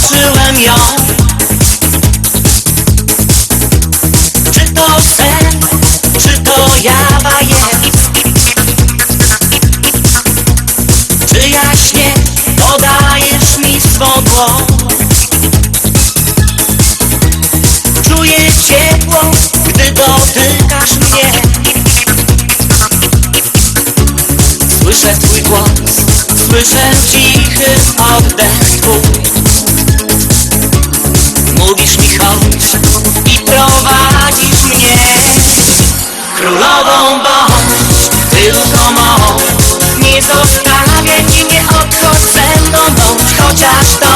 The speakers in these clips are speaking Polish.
zobaczyłem ją. Czy to sen, czy to jawa jest? Czy jaśnie podajesz mi swą dłoń Czuję ciepło, gdy dotykasz mnie. Słyszę twój głos, słyszę cichy oddech. królową, bo tylko mą Nie zostawię i nie odchodź. Ze mną, chociaż tą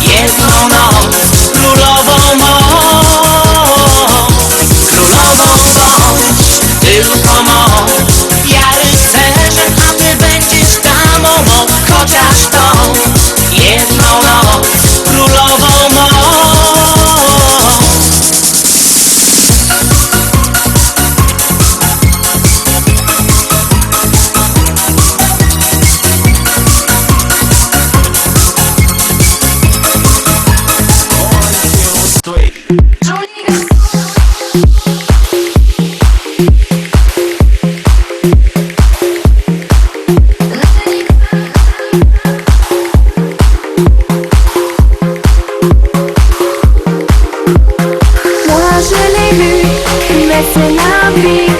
jedną noc je l'ai lu, mais c'est la vie.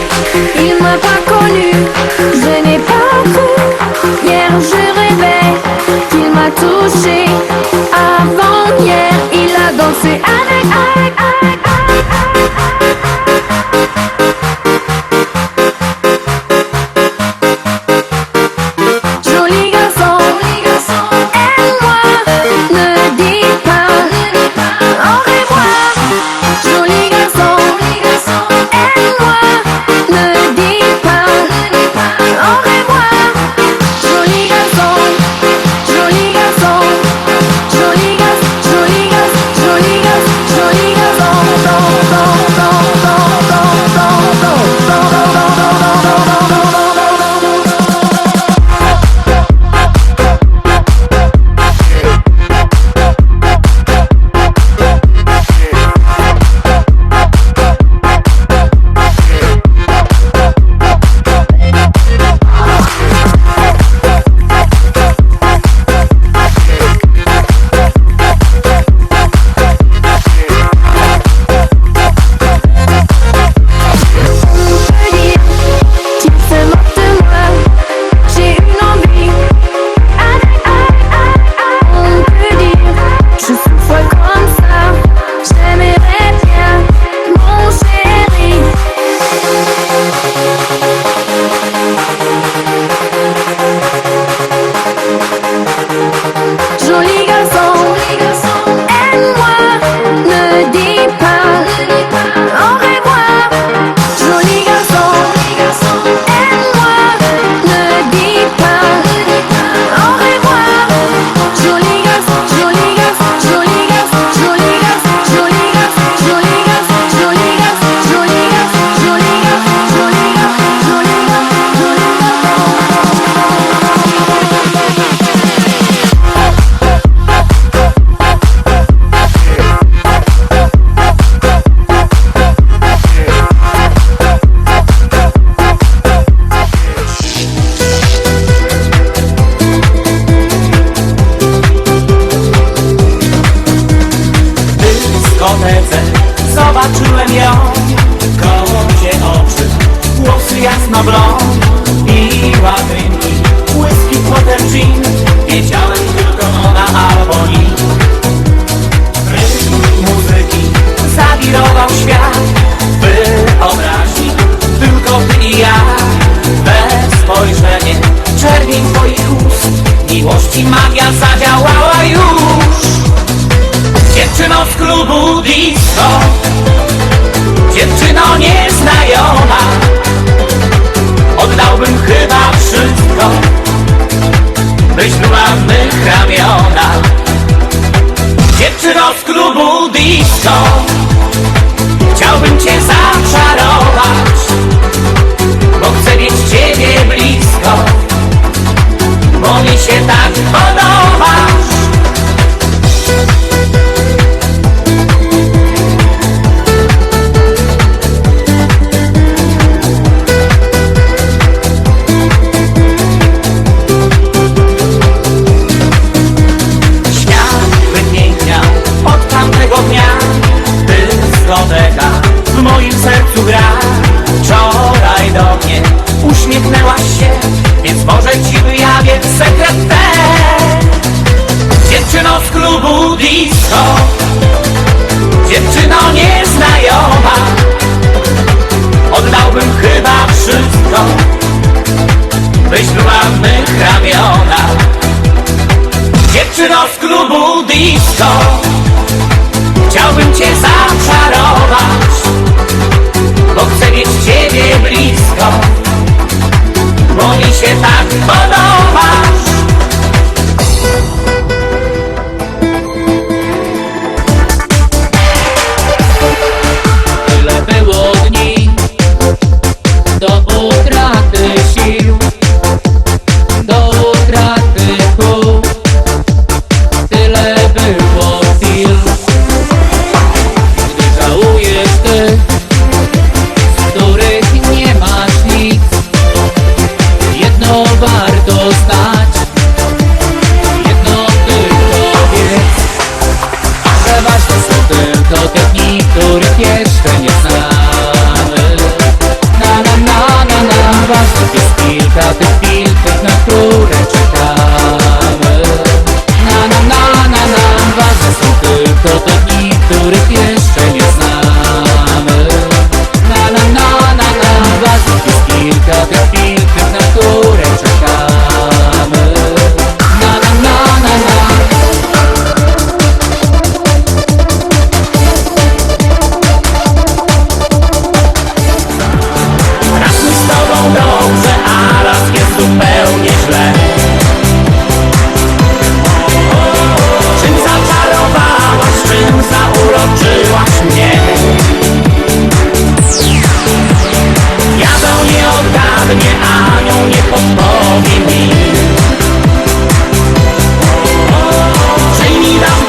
Il m'a pas connu, je n'ai pas cru. Hier je rêvais qu'il m'a touché. Avant hier, il a dansé avec, avec, avec. Zobaczyłem ją. Koło oczy Włosy jasno blond I ładny mi Whisky, potem gin Wiedziałem be strong. Chyba wszystko. Byś była w mych ramionach. Dziewczyno z klubu disco. Chciałbym cię zaczarować Música odpowie mi Przyjmij nam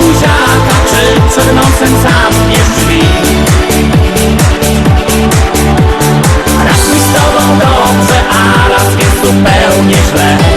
czy przed nosem sam Raz mi z tobą dobrze, a raz jest zupełnie źle.